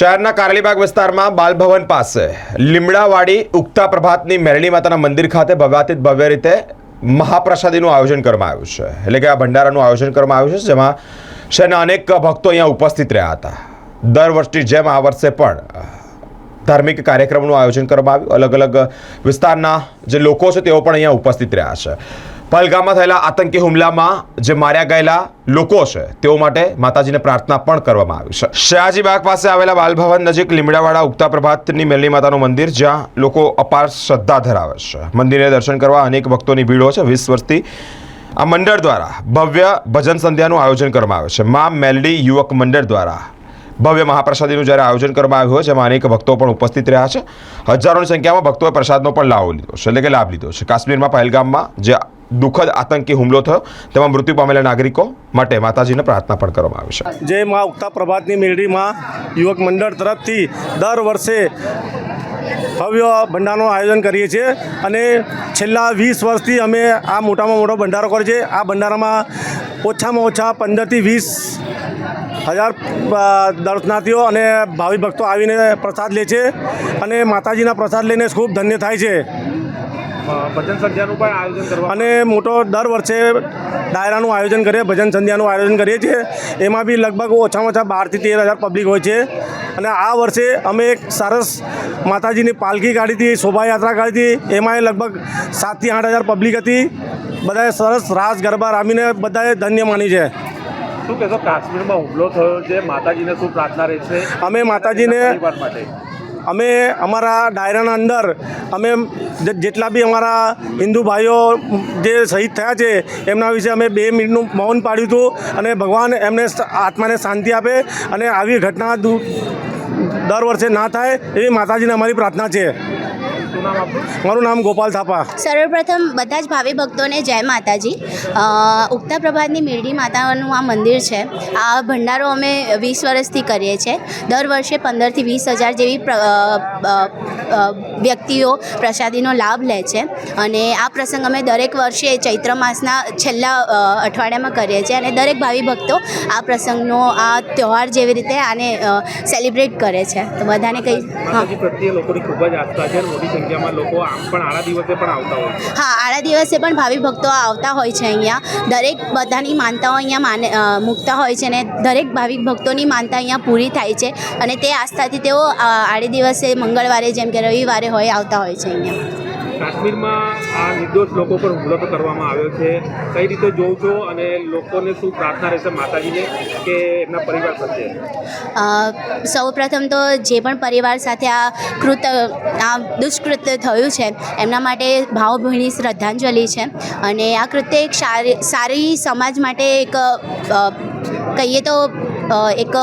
શહેરના કારલીબાગ વિસ્તારમાં બાલભવન પાસે લીમડાવાડી ઉગતા પ્રભાતની મેરળી માતાના મંદિર ખાતે ભવ્યાતીત ભવ્ય રીતે મહાપ્રસાદીનું આયોજન કરવામાં આવ્યું છે. એટલે કે આ ભંડારાનું આયોજન કરવામાં આવ્યું છે, જેમાં શહેરના અનેક ભક્તો અહીંયા ઉપસ્થિત રહ્યા હતા. દર વર્ષની જેમ આ વર્ષે પણ ધાર્મિક કાર્યક્રમનું આયોજન કરવામાં આવ્યું. અલગ અલગ વિસ્તારના જે લોકો છે તેઓ પણ અહીંયા ઉપસ્થિત રહ્યા છે. પહલગામમાં થયેલા આતંકી હુમલામાં જે માર્યા ગયેલા લોકો છે, તેઓ માટે માતાજીને પ્રાર્થના પણ કરવામાં આવી છે. શહાજી બાગ પાસે આવેલા બાલભવન નજીક લીમડાવાડા ઉગતા પ્રભાતની મેલની માતાનું મંદિર, જ્યાં લોકો અપાર શ્રદ્ધા ધરાવે છે. મંદિરે દર્શન કરવા અનેક ભક્તોની ભીડો છે. વીસ વર્ષથી આ મંડળ દ્વારા ભવ્ય ભજન સંધ્યાનું આયોજન કરવામાં આવે છે. મા મેલડી યુવક મંડળ દ્વારા ભવ્ય મહાપ્રસાદીનું જ્યારે આયોજન કરવામાં આવ્યું હોય, જેમાં અનેક ભક્તો પણ ઉપસ્થિત રહ્યા છે. હજારોની સંખ્યામાં ભક્તોએ પ્રસાદનો પણ લાભ લીધો છે, એટલે કે લાભ લીધો છે. કાશ્મીરમાં પહેલગામમાં જે દુઃખદ આતંકી હુમલો થયો. તેમાં મૃત્યુ પામેલા નાગરિકો માટે માતાજીને પ્રાર્થના પણ કરવામાં આવી છે. જય મા ઉગતા પ્રભાતની મેળડીમાં યુવક મંડળ તરફથી દર વર્ષે ભવ્ય ભંડારનું આયોજન કરીએ છીએ અને છેલ્લા વીસ વર્ષથી અમે આ મોટામાં મોટો ભંડારો કરીએ છીએ આ ભંડારામાં ઓછામાં ઓછા પંદરથી વીસ હજાર દર્શનાર્થીઓ અને ભાવિ ભક્તો આવીને પ્રસાદ લે છે અને માતાજીના પ્રસાદ લઈને ખૂબ ધન્ય થાય છે. ભજન સંધ્યાનું પણ આયોજન કરવા અને મોટો દર વર્ષે ડાયરાનું આયોજન કરીએ ભજન સંધ્યાનું આયોજન કરીએ છીએ. એમાં બી લગભગ ઓછામાં ઓછા બારથી તેર હજાર પબ્લિક હોય છે. અને આ વર્ષે અમે એક સરસ માતાજીની પાલખી કાઢી હતી શોભાયાત્રા કાઢી હતી. એમાં લગભગ સાતથી આઠ હજાર પબ્લિક હતી. બધાએ સરસ રાસ ગરબા રામીને બધાએ ધન્ય માની છે. શું કહેશો કાશ્મીરમાં હુમલો થયો છે માતાજીને શું પ્રાર્થના રહેશે? અમે માતાજીને અમે અમારા ડાયરાના અંદર અમે જેટલા બી અમારા હિન્દુ ભાઈઓ જે શહીદ થયા છે, એમના વિશે અમે બે મિનિટનું મૌન પાડ્યું હતું અને ભગવાન એમને આત્માને શાંતિ આપે અને આવી ઘટના દર વર્ષે ના થાય એવી માતાજીને અમારી પ્રાર્થના છે. મારું નામ ગોપાલ થાપા. સર્વપ્રથમ બધા જ ભાવિ ભક્તોને જય માતાજી. ઉગતા પ્રભાતની મેરડી માતાનું આ મંદિર છે. આ ભંડારો અમે વીસ વર્ષથી કરીએ છીએ. દર વર્ષે પંદરથી વીસ હજાર જેવી વ્યક્તિઓ પ્રસાદીનો લાભ લે છે. અને આ પ્રસંગ અમે દરેક વર્ષે ચૈત્ર માસના છેલ્લા અઠવાડિયામાં કરીએ છીએ. અને દરેક ભાવિ ભક્તો આ પ્રસંગનો આ તહેવાર જેવી રીતે આને સેલિબ્રેટ કરે છે. તો બધાને કંઈ હા. પ્રત્યે લોકોની ખૂબ જ આસ્થા છે સંખ્યામાં લોકો પણ આડા દિવસે પણ આવતા હોય છે. હા આડા દિવસે પણ ભાવિ ભક્તો આવતા હોય છે અહીંયા. દરેક બધાની માનતાઓ અહીંયા માને મૂકતા હોય છે અને દરેક ભાવિક ભક્તોની માનતા અહીંયા પૂરી થાય છે અને તે આસ્થાથી તેઓ આડે દિવસે મંગળવારે જેમ કે રવિવારે હોય આવતા હોય છે અહીંયા. કાશ્મીરમાં આ નિર્દોષ લોકો પર હુમલો તો કરવામાં આવ્યો છે. કઈ રીતે જોઉં છો અને લોકોને શું પ્રાર્થના રહેશે માતાજીને કે એમના પરિવાર પ્રત્યે સૌપ્રથમ તો જે પણ પરિવાર સાથે આ કૃત, આ દુષ્કૃત્ય થયું છે, એમના માટે ભાવભીણી શ્રદ્ધાંજલિ છે. અને આ કૃત્ય એક સારી સારી સમાજ માટે એક કહીએ તો એક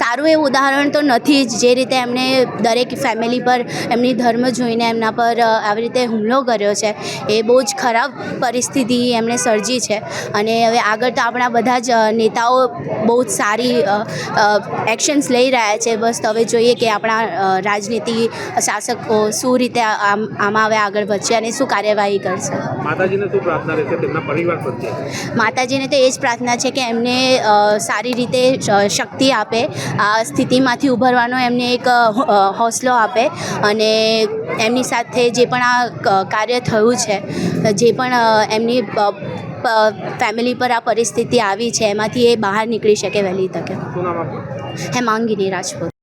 સારું એવું ઉદાહરણ તો નથી જ જે રીતે એમણે દરેક ફેમિલી પર એમની ધર્મ જોઈને એમના પર આવી રીતે હુમલો કર્યો છે. એ બહુ જ ખરાબ પરિસ્થિતિ એમણે સર્જી છે. અને હવે આગળ તો આપણા બધા જ નેતાઓ બહુ જ સારી એક્શન્સ લઈ રહ્યા છે. બસ તો હવે જોઈએ કે આપણા રાજનીતિ શાસકો શું રીતે આમ આમાં હવે આગળ વધશે અને શું કાર્યવાહી કરશે. માતાજીને શું પ્રાર્થના રહેશે? તેમના પરિવાર પ્રત્યે? માતાજીને તો એ જ પ્રાર્થના છે કે એમને સારી રીતે શક્તિ આપે. આ સ્થિતિમાંથી ઉભરવાનો એમને એક હૌસલો આપે અને એમની સાથે જે પણ આ કાર્ય થયું છે જે પણ એમની ફેમિલી પર આ પરિસ્થિતિ આવી છે એમાંથી એ બહાર નીકળી શકે વહેલી તકે. હેમાંગીની રાજપૂત.